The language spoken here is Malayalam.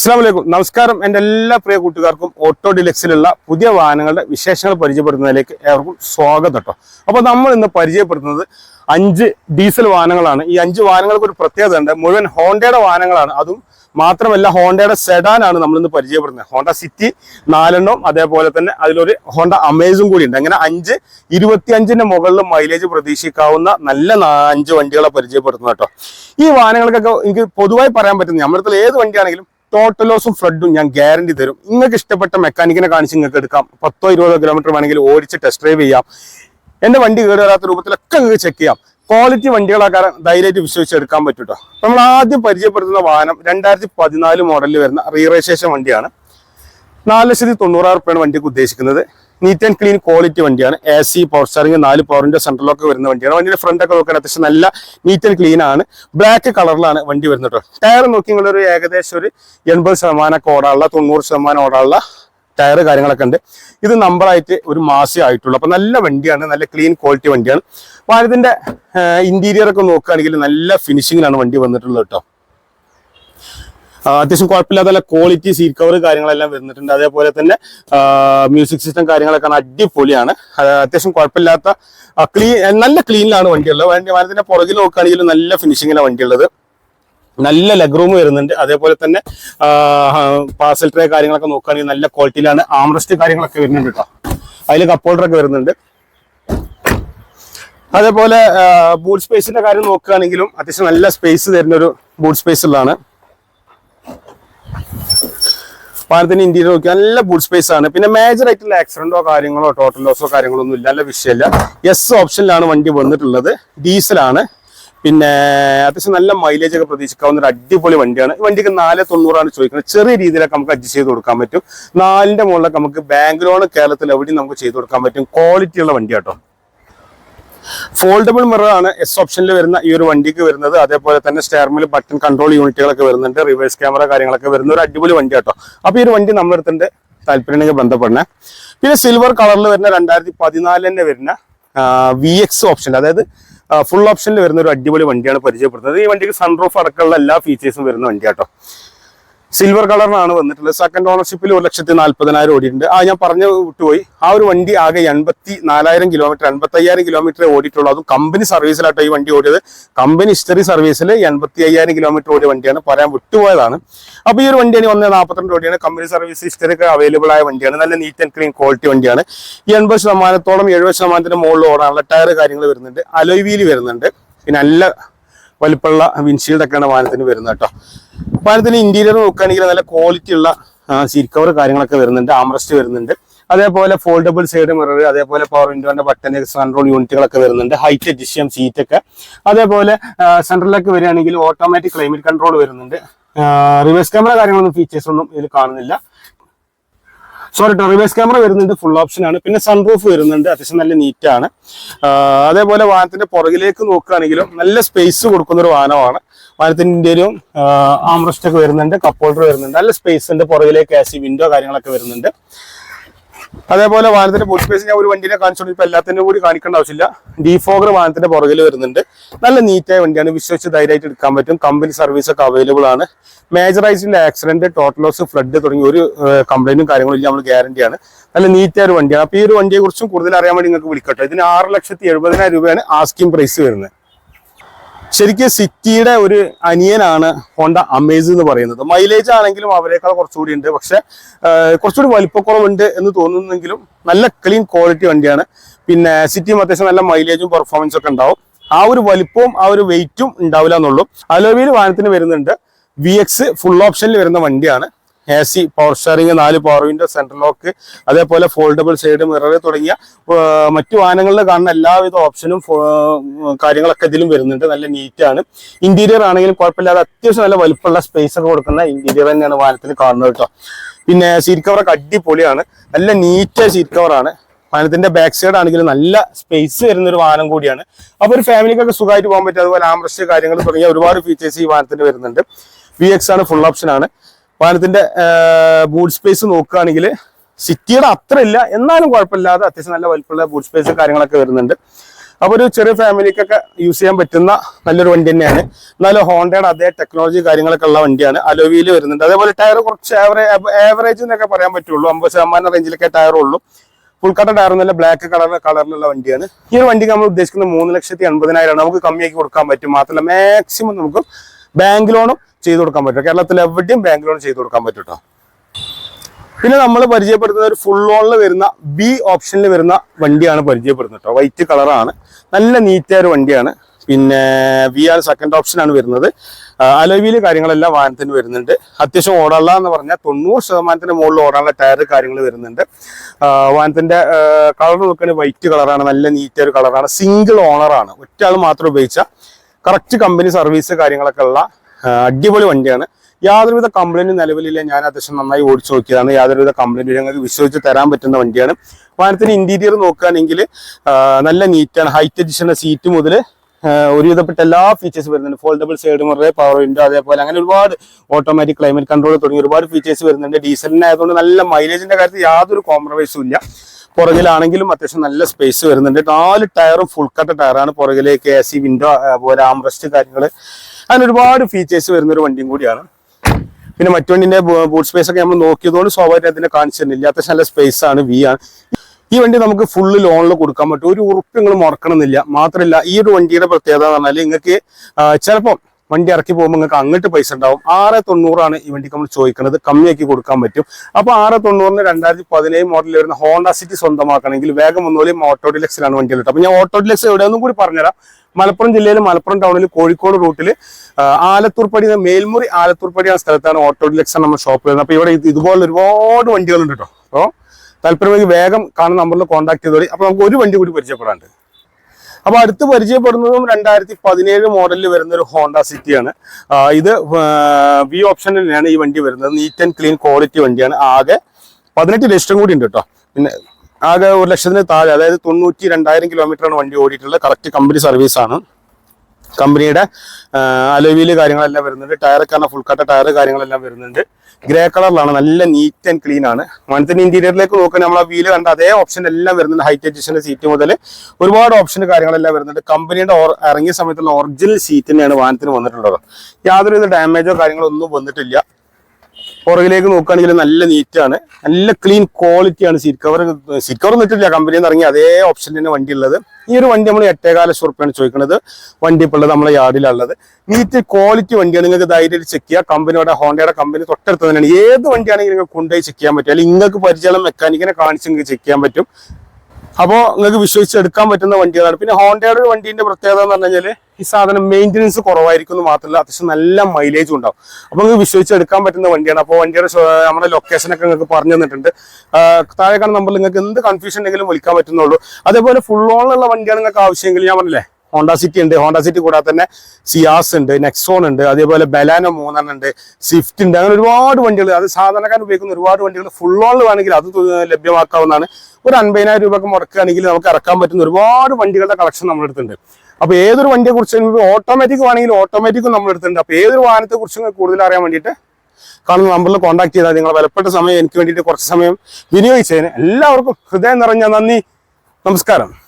അസ്സാം വലൈക്കും നമസ്കാരം. എന്റെ എല്ലാ പ്രിയ കൂട്ടുകാർക്കും ഓട്ടോ ഡിലക്സിലുള്ള പുതിയ വാഹനങ്ങളുടെ വിശേഷങ്ങൾ പരിചയപ്പെടുത്തുന്നതിലേക്ക് ഏവർക്കും സ്വാഗതം കേട്ടോ. അപ്പോൾ നമ്മൾ ഇന്ന് പരിചയപ്പെടുത്തുന്നത് അഞ്ച് ഡീസൽ വാഹനങ്ങളാണ്. ഈ അഞ്ച് വാഹനങ്ങൾക്ക് ഒരു പ്രത്യേകത ഉണ്ട്. മുഴുവൻ ഹോണ്ടയുടെ വാഹനങ്ങളാണ്. അതും മാത്രമല്ല ഹോണ്ടയുടെ നമ്മൾ ഇന്ന് പരിചയപ്പെടുന്നത്. ഹോണ്ട സിറ്റി നാലെണ്ണവും അതേപോലെ തന്നെ അതിലൊരു ഹോണ്ട അമേസും കൂടി ഉണ്ട്. അങ്ങനെ അഞ്ച് ഇരുപത്തി അഞ്ചിന്റെ മുകളിൽ മൈലേജ് പ്രതീക്ഷിക്കാവുന്ന നല്ല അഞ്ച് വണ്ടികളെ പരിചയപ്പെടുത്തുന്നത് കേട്ടോ. ഈ വാഹനങ്ങൾക്കൊക്കെ എനിക്ക് പൊതുവായി പറയാൻ പറ്റുന്നത് നമ്മുടെ ഏത് വണ്ടിയാണെങ്കിലും ടോട്ടൽ ലോസും ഫ്ലഡും ഞാൻ ഗ്യാരണ്ടി തരും. നിങ്ങൾക്ക് ഇഷ്ടപ്പെട്ട മെക്കാനിക്കിനെ കാണിച്ച് നിങ്ങൾക്ക് എടുക്കാം. പത്തോ ഇരുപതോ കിലോമീറ്റർ വേണമെങ്കിൽ ഓടിച്ച് ടെസ്റ്റ് ഡ്രൈവ് ചെയ്യാം. എന്റെ വണ്ടി കേടുവരാത്ത രൂപത്തിലൊക്കെ നിങ്ങൾക്ക് ചെക്ക് ചെയ്യാം. ക്വാളിറ്റി വണ്ടികളാക്കാരൻ ധൈര്യമായിട്ട് വിശ്വസിച്ച് എടുക്കാൻ പറ്റൂട്ടോ നമ്മൾ ആദ്യം പരിചയപ്പെടുത്തുന്ന വാഹനം രണ്ടായിരത്തി പതിനാല് മോഡലിൽ വരുന്ന റീ വണ്ടിയാണ്. നാല് ലക്ഷത്തി തൊണ്ണൂറായിരം റുപ്യാണ് വണ്ടിക്ക് ഉദ്ദേശിക്കുന്നത്. നീറ്റ് ആൻഡ് ക്ലീൻ ക്വാളിറ്റി വണ്ടിയാണ്. എ സി പവർ സ്റ്റാറിംഗ് നാല് പവറിന്റെ സെൻട്രലൊക്കെ വരുന്ന വണ്ടിയാണ്. വണ്ടിയുടെ ഫ്രണ്ട് ഒക്കെ നോക്കാൻ അത്യാവശ്യം നല്ല നീറ്റ് ആൻഡ് ക്ലീൻ ആണ്. ബ്ലാക്ക് കളറിലാണ് വണ്ടി വരുന്നത് ടയർ നോക്കി ഒരു ഏകദേശം ഒരു എൺപത് ശതമാനമൊക്കെ ഓടാനുള്ള തൊണ്ണൂറ് ശതമാനം ഓടാനുള്ള ടയർ കാര്യങ്ങളൊക്കെ ഉണ്ട്. ഇത് നമ്പറായിട്ട് ഒരു മാസേ ആയിട്ടുള്ളൂ. അപ്പൊ നല്ല വണ്ടിയാണ് നല്ല ക്ലീൻ ക്വാളിറ്റി വണ്ടിയാണ്. വാഹനത്തിന്റെ ഇന്റീരിയർ ഒക്കെ നോക്കുകയാണെങ്കിൽ നല്ല ഫിനിഷിങ്ങിലാണ് വണ്ടി വന്നിട്ടുള്ളത് കേട്ടോ അത്യാവശ്യം കുഴപ്പമില്ലാത്ത ക്വാളിറ്റി സീറ്റ് കവർ കാര്യങ്ങളെല്ലാം വരുന്നിട്ടുണ്ട് അതേപോലെ തന്നെ മ്യൂസിക് സിസ്റ്റം കാര്യങ്ങളൊക്കെ അടിപൊളിയാണ്. അത്യാവശ്യം കുഴപ്പമില്ലാത്ത ക്ലീൻ നല്ല ക്ലീനിലാണ് വണ്ടിയുള്ളത്. വണ്ടി വാഹനത്തിന്റെ പുറകിൽ നോക്കുകയാണെങ്കിൽ നല്ല ഫിനിഷിങ്ങിലാണ് വണ്ടിയുള്ളത്. നല്ല ലെഗ് റൂം വരുന്നുണ്ട്. അതേപോലെ തന്നെ പാർസൽ ട്രേ കാര്യങ്ങളൊക്കെ നോക്കുകയാണെങ്കിൽ നല്ല ക്വാളിറ്റിയിലാണ് ആംറസ്റ്റ് കാര്യങ്ങളൊക്കെ വരുന്നുണ്ട് കേട്ടോ. അതിൽ കപ്പ് ഹോൾഡർ ഒക്കെ വരുന്നുണ്ട്. അതേപോലെ ബൂട്ട് സ്പേസിന്റെ കാര്യം നോക്കുകയാണെങ്കിലും അത്യാവശ്യം നല്ല സ്പേസ് തരുന്ന ഒരു ബൂട്ട് സ്പേസ് ഉള്ളതാണ്. വാഹനത്തിന്റെ ഇന്ത്യയിൽ നോക്കി നല്ല ബൂട്ട് സ്പേസ് ആണ്. പിന്നെ മേജർ ആയിട്ടുള്ള ആക്സിഡന്റോ കാര്യങ്ങളോ ടോട്ടൽ ലോസോ കാര്യങ്ങളോ ഒന്നും ഇല്ല. നല്ല വിഷയമില്ല എസ് ഓപ്ഷനിലാണ് വണ്ടി വന്നിട്ടുള്ളത്. ഡീസലാണ് പിന്നെ അത്യാവശ്യം നല്ല മൈലേജ് ഒക്കെ പ്രതീക്ഷിക്കാവുന്ന ഒരു അടിപൊളി വണ്ടിയാണ്. ഈ വണ്ടിക്ക് നാല് തൊണ്ണൂറാണ് ചോദിക്കുന്നത്. ചെറിയ രീതിയിലൊക്കെ നമുക്ക് അഡ്ജസ്റ്റ് ചെയ്ത് കൊടുക്കാൻ പറ്റും. നാലിന്റെ മുകളിലൊക്കെ നമുക്ക് ബാങ്ക് ലോൺ കേരളത്തിൽ എവിടെയും നമുക്ക് ചെയ്ത് കൊടുക്കാൻ പറ്റും. ക്വാളിറ്റി ഉള്ള വണ്ടി കേട്ടോ ഫോൾഡബിൾ മിറർ ആണ് എസ് ഓപ്ഷനിൽ വരുന്ന ഈ ഒരു വണ്ടിക്ക് വരുന്നത്. അതേപോലെ തന്നെ സ്റ്റെയർമിൽ ബട്ടൺ കൺട്രോൾ യൂണിറ്റുകളൊക്കെ വരുന്നുണ്ട്. റിവേഴ്സ് ക്യാമറ കാര്യങ്ങളൊക്കെ വരുന്ന ഒരു അടിപൊളി വണ്ടി കേട്ടോ. അപ്പൊ ഈ ഒരു വണ്ടി നമ്മളെടുത്തിട്ട് താല്പര്യമുണ്ടെങ്കിൽ ബന്ധപ്പെടണേ. പിന്നെ സിൽവർ കളറിൽ വരുന്ന രണ്ടായിരത്തി പതിനാലിന്റെ വരുന്ന വി എക്സ് ഓപ്ഷൻ അതായത് ഫുൾ ഓപ്ഷനിൽ വരുന്ന ഒരു അടിപൊളി വണ്ടിയാണ് പരിചയപ്പെടുത്തുന്നത്. ഈ വണ്ടിക്ക് സൺറൂഫ് അടക്കമുള്ള എല്ലാ ഫീച്ചേഴ്സും വരുന്ന വണ്ടി കേട്ടോ സിൽവർ കളറിനാണ് വന്നിട്ടുള്ളത്. സെക്കൻഡ് ഓണർഷിപ്പിൽ ഒരു ലക്ഷത്തി നാല്പതിനായിരം ഓടിയിട്ടുണ്ട്. ആ ഞാൻ പറഞ്ഞു വിട്ടുപോയി. ആ ഒരു വണ്ടി ആകെ എൺപത്തി നാലായിരം കിലോമീറ്റർ എൺപത്തി അയ്യായിരം കിലോമീറ്റർ ഓടിയിട്ടുള്ളൂ. അതും കമ്പനി സർവീസിലാട്ടോ ഈ വണ്ടി ഓടിയത്. കമ്പനി ഹിസ്റ്ററി സർവീസിൽ എൺപത്തി അയ്യായിരം കിലോമീറ്റർ ഓടിയ വണ്ടിയാണ്. പറയാൻ വിട്ടുപോയതാണ്. അപ്പോൾ ഈ ഒരു വണ്ടിയാണ് ഒന്ന് നാൽപ്പത്തിരണ്ട് ഓടിയാണ്. കമ്പനി സർവീസ് ഹിസ്റ്ററി ഒക്കെ അവൈലബിൾ ആയ വണ്ടിയാണ്. നല്ല നീറ്റ് ആൻഡ് ക്ലീൻ ക്വാളിറ്റി വണ്ടിയാണ്. ഈ എൺപത് ശതമാനത്തോളം എഴുപത് ശതമാനത്തിന് മുകളിൽ ഓടാനുള്ള ടയർ കാര്യങ്ങൾ വരുന്നുണ്ട്. അലോയ് വീൽ വരുന്നുണ്ട്. പിന്നെ നല്ല വലിപ്പമുള്ള വിൻഷീൽഡ് ഒക്കെയാണ് വാഹനത്തിന് വരുന്നത് കേട്ടോ. വാഹനത്തിന് ഇന്റീരിയർ നോക്കുകയാണെങ്കിൽ നല്ല ക്വാളിറ്റി ഉള്ള സീറ്റ് കവർ കാര്യങ്ങളൊക്കെ വരുന്നുണ്ട്. ആംറസ്റ്റ് വരുന്നുണ്ട്. അതേപോലെ ഫോൾഡബിൾ സൈഡ് മിറർ അതേപോലെ പവർ വിൻഡോന്റെ ബട്ടൺ സൺറോൾ യൂണിറ്റുകളൊക്കെ വരുന്നുണ്ട്. ഹൈറ്റ് അഡ്ജസ്റ്റ് സീറ്റ് ഒക്കെ. അതേപോലെ സെൻട്രലിലൊക്കെ വരികയാണെങ്കിൽ ഓട്ടോമാറ്റിക് ക്ലൈമറ്റ് കൺട്രോൾ വരുന്നുണ്ട്. റിവേഴ്സ് ക്യാമറ കാര്യങ്ങളൊന്നും ഫീച്ചേഴ്സ് ഒന്നും ഇതിൽ കാണുന്നില്ല. സോറി റിവേഴ്സ് ക്യാമറ വരുന്നുണ്ട് ഫുൾ ഓപ്ഷൻ ആണ്. പിന്നെ സൺറൂഫ് വരുന്നുണ്ട് അത്യാവശ്യം നല്ല നീറ്റ് ആണ്. അതേപോലെ വാഹനത്തിന്റെ പുറകിലേക്ക് നോക്കുകയാണെങ്കിലും നല്ല സ്പേസ് കൊടുക്കുന്ന ഒരു വാഹനമാണ്. വാഹനത്തിന്റെ ഒരു ആംറസ്റ്റ് ഒക്കെ വരുന്നുണ്ട് കപ്പ് ഹോൾഡർ വരുന്നുണ്ട്. നല്ല സ്പേസ് ഉണ്ട് പുറകിലേക്ക് ആസി വിൻഡോ കാര്യങ്ങളൊക്കെ വരുന്നുണ്ട്. അതേപോലെ വാഹനത്തിന്റെ ബോഡി സ്പേസ് ഞാൻ ഒരു വണ്ടിനെ കാണിച്ചോണ്ട് ഇപ്പൊ എല്ലാത്തിനും കൂടി കാണിക്കേണ്ട ആവശ്യമില്ല. ഡിഫോഗർ വാഹനത്തിന്റെ പുറകിൽ വരുന്നുണ്ട്. നല്ല നീറ്റായ വണ്ടിയാണ്. വിശ്വസിച്ച് ധൈര്യമായിട്ട് എടുക്കാൻ പറ്റും. കമ്പനി സർവീസ് ഒക്കെ അവൈലബിൾ ആണ്. മേജറൈസിന്റെ ആക്സിഡന്റ് ടോട്ടൽ ലോസ് ഫ്ലഡ് തുടങ്ങിയ ഒരു കംപ്ലൈന്റും കാര്യങ്ങളും ഇല്ല. നമ്മൾ ഗ്യാരണ്ടിയാണ് നല്ല നീറ്റായ ഒരു വണ്ടിയാണ്. അപ്പൊ ഈ ഒരു വണ്ടിയെ കുറിച്ചും കൂടുതൽ അറിയാൻ വേണ്ടി നിങ്ങൾക്ക് വിളിക്കട്ടെ. ഇതിന് ആറ് ലക്ഷത്തി എഴുപതിനായിരം രൂപയാണ് ആസ്കിംഗ് പ്രൈസ് വരുന്നത്. ശരിക്കും സിറ്റിയുടെ ഒരു അനിയനാണ് ഹോണ്ട അമേസ് എന്ന് പറയുന്നത്. മൈലേജ് ആണെങ്കിലും അവരെക്കാൾ കുറച്ചുകൂടി ഉണ്ട്. പക്ഷെ കുറച്ചുകൂടി വലിപ്പക്കുറവുണ്ട് എന്ന് തോന്നുന്നെങ്കിലും നല്ല ക്ലീൻ ക്വാളിറ്റി വണ്ടിയാണ്. പിന്നെ സിറ്റിയും അത്യാവശ്യം നല്ല മൈലേജും പെർഫോമൻസും ഒക്കെ ഉണ്ടാവും. ആ ഒരു വലിപ്പവും ആ ഒരു വെയിറ്റും ഉണ്ടാവില്ല എന്നുള്ളൂ. അലോവിയിൽ വാഹനത്തിന് വരുന്നുണ്ട്. വി ഫുൾ ഓപ്ഷനിൽ വരുന്ന വണ്ടിയാണ്. എ സി പവർ സ്റ്റാറിംഗ് നാല് പവർ വിൻഡോ സെൻട്രൽ ലോക്ക് അതേപോലെ ഫോൾഡബിൾ സൈഡ് മിറർ തുടങ്ങിയ മറ്റു വാഹനങ്ങളിൽ കാണുന്ന എല്ലാവിധ ഓപ്ഷനും കാര്യങ്ങളൊക്കെ ഇതിലും വരുന്നുണ്ട്. നല്ല നീറ്റ് ആണ്. ഇന്റീരിയർ ആണെങ്കിലും കുഴപ്പമില്ലാതെ അത്യാവശ്യം നല്ല വലുപ്പമുള്ള സ്പേസ് ഒക്കെ കൊടുക്കുന്ന ഇന്റീരിയർ തന്നെയാണ് വാഹനത്തിൽ കാണുന്നത് കേട്ടോ. പിന്നെ സീറ്റ് കവറൊക്കെ അടിപൊളിയാണ്. നല്ല നീറ്റ് സീറ്റ് കവറാണ് വാഹനത്തിന്റെ ബാക്ക് സൈഡ് ആണെങ്കിലും നല്ല സ്പേസ് വരുന്ന ഒരു വാഹനം കൂടിയാണ്. അപ്പൊ ഒരു ഫാമിലിക്കൊക്കെ സുഖമായിട്ട് പോകാൻ പറ്റും. അതുപോലെ ആംബ്രസ്റ്റ് കാര്യങ്ങൾ തുടങ്ങിയ ഒരുപാട് ഫീച്ചേഴ്സ് ഈ വാഹനത്തിന് വരുന്നുണ്ട്. വി എക്സ് ആണ് ഫുൾ ഓപ്ഷൻ ആണ്. വാഹനത്തിന്റെ ബൂട്ട് സ്പേസ് നോക്കുകയാണെങ്കിൽ സിറ്റിയുടെ അത്ര ഇല്ല എന്നാലും കുഴപ്പമില്ലാതെ അത്യാവശ്യം നല്ല വലുപ്പമുള്ള ബൂട്ട് സ്പേസ് കാര്യങ്ങളൊക്കെ വരുന്നുണ്ട്. അപ്പോൾ ഒരു ചെറിയ ഫാമിലിക്കൊക്കെ യൂസ് ചെയ്യാൻ പറ്റുന്ന നല്ലൊരു വണ്ടി തന്നെയാണ്. എന്നാലും ഹോണ്ടയുടെ അതേ ടെക്നോളജി കാര്യങ്ങളൊക്കെ ഉള്ള വണ്ടിയാണ്. അലോവിയിൽ വരുന്നുണ്ട്. അതേപോലെ ടയർ കുറച്ച് ആവറേജ് എന്നൊക്കെ പറയാൻ പറ്റുള്ളൂ. അമ്പത് ശതമാനം റേഞ്ചിലൊക്കെ ടയർ ഉള്ളൂ. ഫുൾ കട്ട ടയർ നല്ല ബ്ലാക്ക് കളർ കളറിലുള്ള വണ്ടിയാണ്. ഈ ഒരു വണ്ടിക്ക് നമ്മൾ ഉദ്ദേശിക്കുന്നത് മൂന്ന് ലക്ഷത്തി എൺപതിനായിരമാണ് നമുക്ക് കമ്മിയാക്കി കൊടുക്കാൻ പറ്റും. മാത്രമല്ല മാക്സിമം നമുക്ക് ബാങ്ക് ലോണും ചെയ്ത് കൊടുക്കാൻ പറ്റും. കേരളത്തിൽ എവിടെയും ബാങ്ക് ലോൺ ചെയ്ത് കൊടുക്കാൻ പറ്റും കേട്ടോ പിന്നെ നമ്മൾ പരിചയപ്പെടുത്തുന്ന ഒരു ഫുൾ ഓണിൽ വരുന്ന ബി ഓപ്ഷനിൽ വരുന്ന വണ്ടിയാണ് പരിചയപ്പെടുന്നത് കേട്ടോ വൈറ്റ് കളറാണ് നല്ല നീറ്റായ ഒരു വണ്ടിയാണ്. പിന്നെ വി ആർ സെക്കൻഡ് ഓപ്ഷനാണ് വരുന്നത്. അലവിയിൽ കാര്യങ്ങളെല്ലാം വാഹനത്തിന് വരുന്നുണ്ട്. അത്യാവശ്യം ഓടാനുള്ള എന്ന് പറഞ്ഞാൽ തൊണ്ണൂറ് ശതമാനത്തിന് മുകളിൽ ഓടാനുള്ള ടയർ കാര്യങ്ങൾ വരുന്നുണ്ട്. വാഹനത്തിന്റെ കളർ നോക്കുകയാണെങ്കിൽ വൈറ്റ് കളറാണ് നല്ല നീറ്റ് ഒരു കളറാണ് സിംഗിൾ ഓണറാണ് ഒറ്റ ആൾ മാത്രം ഉപയോഗിച്ച കറക്റ്റ് കമ്പനി സർവീസ് കാര്യങ്ങളൊക്കെ ഉള്ള അടിപൊളി വണ്ടിയാണ്. യാതൊരുവിധ കംപ്ലൈന്റ് നിലവിലില്ല. ഞാൻ അത്യാവശ്യം നന്നായി ഓടിച്ചു നോക്കിയതാണ്. യാതൊരുവിധ കംപ്ലൈന്റ് ഞങ്ങൾക്ക് വിശ്വസിച്ച് തരാൻ പറ്റുന്ന വണ്ടിയാണ്. വാഹനത്തിന് ഇന്റീരിയർ നോക്കുകയാണെങ്കിൽ നല്ല നീറ്റാണ് ഹൈറ്റ് അഡീഷണൽ സീറ്റ് മുതൽ ഒരുവിധപ്പെട്ട എല്ലാ ഫീച്ചേഴ്സ് വരുന്നുണ്ട്. Foldable side Murray power window അതേപോലെ അങ്ങനെ ഒരുപാട് ഓട്ടോമാറ്റിക് ക്ലൈമറ്റ് കൺട്രോൾ തുടങ്ങി ഒരുപാട് ഫീച്ചേഴ്സ് വരുന്നുണ്ട്. ഡീസലിനായതുകൊണ്ട് നല്ല മൈലേജിന്റെ കാര്യത്തിൽ യാതൊരു കോംപ്രമൈസും ഇല്ല. പുറകിലാണെങ്കിലും അത്യാവശ്യം നല്ല സ്പേസ് വരുന്നുണ്ട്. നാല് ടയറും ഫുൾ കട്ട ടയറാണ് പുറകിലേക്ക് എ സി വിൻഡോ അതുപോലെ ആംറസ്റ്റ് കാര്യങ്ങൾ അങ്ങനെ ഒരുപാട് ഫീച്ചേഴ്സ് വരുന്ന ഒരു വണ്ടിയും കൂടിയാണ്. പിന്നെ മറ്റു വണ്ടിന്റെ ബൂട്ട് സ്പേസ് ഒക്കെ നമ്മൾ നോക്കിയതുകൊണ്ട് സ്വാഭാവികമായിട്ട് അതിനെ കാണിച്ചു തരുന്നില്ല അത്യാവശ്യം നല്ല സ്പേസ് ആണ് വി ആണ്. ഈ വണ്ടി നമുക്ക് ഫുള്ള് ലോണിൽ കൊടുക്കാൻ പറ്റും. ഒരു ഉറുപ്പ് നിങ്ങൾ മുറക്കണമെന്നില്ല മാത്രമല്ല ഈ ഒരു വണ്ടിയുടെ പ്രത്യേകത എന്ന് പറഞ്ഞാൽ നിങ്ങൾക്ക് ചിലപ്പോൾ വണ്ടി ഇറക്കി പോകുമ്പോൾ നിങ്ങൾക്ക് അങ്ങോട്ട് പൈസ ഉണ്ടാവും. ആറ് തൊണ്ണൂറാണ് ഈ വണ്ടിക്ക് നമ്മൾ ചോദിക്കുന്നത് കമ്മിയാക്കി കൊടുക്കാൻ പറ്റും. അപ്പോൾ ആറ് തൊണ്ണൂറിന് രണ്ടായിരത്തി പതിനേഴ് മോഡലിൽ വരുന്ന ഹോണ്ട സിറ്റി സ്വന്തമാക്കണമെങ്കിൽ വേഗം ഒന്നുകൂടി ഓട്ടോ ഡിലക്സിലാണ് വണ്ടി കിട്ടുക അപ്പോൾ ഞാൻ ഓട്ടോ ഡിലക്സ് എവിടെയൊന്നും കൂടി പറഞ്ഞുതരാം. മലപ്പുറം ജില്ലയിൽ മലപ്പുറം ടൗണിൽ കോഴിക്കോട് റൂട്ടിൽ ആലത്തൂർപ്പടി മേൽമുറി ആലത്തൂർപ്പടി ആ സ്ഥലത്താണ് ഓട്ടോ ഡിലക്സ് നമ്മൾ ഷോപ്പ് വരുന്നത്. അപ്പോൾ ഇവിടെ ഇതുപോലെ ഒരുപാട് വണ്ടികളുണ്ട് കേട്ടോ. അപ്പോൾ താല്പര്യമെങ്കിൽ വേഗം കാണുന്ന നമ്പറിൽ കോൺടാക്ട് ചെയ്തോളി. അപ്പോൾ നമുക്ക് ഒരു വണ്ടി കൂടി പരിചയപ്പെടാണ്ട് അപ്പൊ അടുത്ത് പരിചയപ്പെടുന്നതും രണ്ടായിരത്തി പതിനേഴ് മോഡലിൽ വരുന്ന ഒരു ഹോണ്ട സിറ്റിയാണ്. ഇത് വി ഓപ്ഷനിലാണ് ഈ വണ്ടി വരുന്നത്. നീറ്റ് ആൻഡ് ക്ലീൻ ക്വാളിറ്റി വണ്ടിയാണ്. ആകെ പതിനെട്ട് ലക്ഷം കൂടി ഉണ്ട് കേട്ടോ. പിന്നെ ആകെ ഒരു ലക്ഷത്തിന് താഴെ അതായത് തൊണ്ണൂറ്റി രണ്ടായിരം കിലോമീറ്റർ ആണ് വണ്ടി ഓടിയിട്ടുള്ളത്. കറക്റ്റ് കമ്പനി സർവീസ് ആണ്. കമ്പനിയുടെ അലോവിയിൽ കാര്യങ്ങളെല്ലാം വരുന്നുണ്ട്. ടയറൊക്കെ ആണ് ഫുൾ കട്ട ടയർ കാര്യങ്ങളെല്ലാം വരുന്നുണ്ട്. ഗ്രേ കളറിലാണ് നല്ല നീറ്റ് ആൻഡ് ക്ലീൻ ആണ്. മനത്തിന്റെ ഇന്റീരിയറിലേക്ക് നോക്കാൻ നമ്മൾ ആ വീൽ കണ്ട അതേ ഓപ്ഷൻ എല്ലാം വരുന്നുണ്ട്. ഹൈറ്റ് അഡ്ജസ്റ്റിന്റെ സീറ്റ് മുതൽ ഒരുപാട് ഓപ്ഷൻ കാര്യങ്ങളെല്ലാം വരുന്നുണ്ട്. കമ്പനിയുടെ ഇറങ്ങിയ സമയത്തുള്ള ഒറിജിനൽ സീറ്റ് തന്നെയാണ് വാഹനത്തിന് വന്നിട്ടുള്ളത്. യാതൊരു ഡാമേജോ കാര്യങ്ങളോ ഒന്നും വന്നിട്ടില്ല. പുറകിലേക്ക് നോക്കുകയാണെങ്കിൽ നല്ല നീറ്റാണ് നല്ല ക്ലീൻ ക്വാളിറ്റിയാണ് സീറ്റ് കവർ സീറ്റ് കവർ നിട്ടില്ല കമ്പനിയിൽ നിന്ന് അതേ ഓപ്ഷൻ തന്നെ വണ്ടി ഉള്ളത്. ഈ ഒരു വണ്ടി നമ്മൾ എട്ടേകാല ലക്ഷം ചോദിക്കുന്നത്. വണ്ടി ഇപ്പോൾ ഉള്ളത് നമ്മളെ യാർഡിലുള്ളത്. നീറ്റ് ക്വാളിറ്റി വണ്ടിയാണ്. നിങ്ങൾക്ക് ധൈര്യം ചെക്ക് ചെയ്യുക കമ്പനിയുടെ ഹോണ്ടയുടെ കമ്പനി തൊട്ടടുത്ത് തന്നെയാണ്. ഏത് വണ്ടിയാണെങ്കിലും നിങ്ങൾക്ക് കൊണ്ടുപോയി ചെക്ക് ചെയ്യാൻ പറ്റും. അല്ലെങ്കിൽ നിങ്ങൾക്ക് പരിചയം മെക്കാനിക്കിനെ കാണിച്ച് നിങ്ങൾക്ക് ചെക്ക് ചെയ്യാൻ പറ്റും. അപ്പോൾ നിങ്ങൾക്ക് വിശ്വസിച്ച് എടുക്കാൻ പറ്റുന്ന വണ്ടികളാണ്. പിന്നെ ഹോണ്ടയുടെ ഒരു വണ്ടീന്റെ പ്രത്യേകത എന്ന് പറഞ്ഞു കഴിഞ്ഞാൽ ഈ സാധനം മെയിന്റനൻസ് കുറവായിരിക്കും എന്ന് മാത്രമല്ല അത്യാവശ്യം നല്ല മൈലേജും ഉണ്ടാവും. അപ്പോൾ നിങ്ങൾക്ക് വിശ്വസിച്ച് എടുക്കാൻ പറ്റുന്ന വണ്ടിയാണ്. അപ്പോൾ വണ്ടിയുടെ നമ്മുടെ ലൊക്കേഷനൊക്കെ നിങ്ങൾക്ക് പറഞ്ഞു തന്നിട്ടുണ്ട്. താഴെക്കാണ് താഴെ കാണുന്ന നമ്പറിൽ നിങ്ങൾക്ക് എന്ത് കൺഫ്യൂഷൻ ഉണ്ടെങ്കിലും വിളിക്കാൻ പറ്റുന്നുള്ളൂ. അതേപോലെ ഫുൾ ഓണിലുള്ള വണ്ടിയാണ് നിങ്ങൾക്ക് ആവശ്യമെങ്കിൽ ഞാൻ പറഞ്ഞില്ലേ? ഹോണ്ട സിറ്റി ഉണ്ട്. ഹോണ്ട സിറ്റി കൂടാതെ തന്നെ സിയാസ് ഉണ്ട് നെക്സോൺ ഉണ്ട് അതേപോലെ ബലാനോ മൂന്നെണ്ണം ഉണ്ട് സ്വിഫ്റ്റ് ഉണ്ട്. അങ്ങനെ ഒരുപാട് വണ്ടികൾ അത് സാധാരണക്കാർ ഉപയോഗിക്കുന്ന ഒരുപാട് വണ്ടികൾ ഫുൾ ഓണിൽ വേണമെങ്കിൽ അത് ലഭ്യമാക്കാവുന്നതാണ്. ഒരു അൻപതിനായിരം രൂപ ഒക്കെ മുടക്കുകയാണെങ്കിൽ നമുക്ക് ഇറക്കാൻ പറ്റുന്ന ഒരുപാട് വണ്ടികളുടെ കളക്ഷൻ നമ്മുടെ അടുത്തുണ്ട്. അപ്പൊ ഏതൊരു വണ്ടിയെ കുറിച്ച് ഓട്ടോമാറ്റിക് വേണമെങ്കിൽ ഓട്ടോമാറ്റിക്കും നമ്മുടെ അടുത്തുണ്ട്. അപ്പൊ ഏതൊരു വാഹനത്തെ കുറിച്ച് കൂടുതൽ അറിയാൻ വേണ്ടിയിട്ട് കാണുന്ന നമ്പറിൽ കോൺടാക്ട് ചെയ്താൽ നിങ്ങൾ വിലപ്പെട്ട സമയം എനിക്ക് വേണ്ടിയിട്ട് കുറച്ച് സമയം വിനിയോഗിച്ചതിന് എല്ലാവർക്കും ഹൃദയം നിറഞ്ഞ നന്ദി. നമസ്കാരം.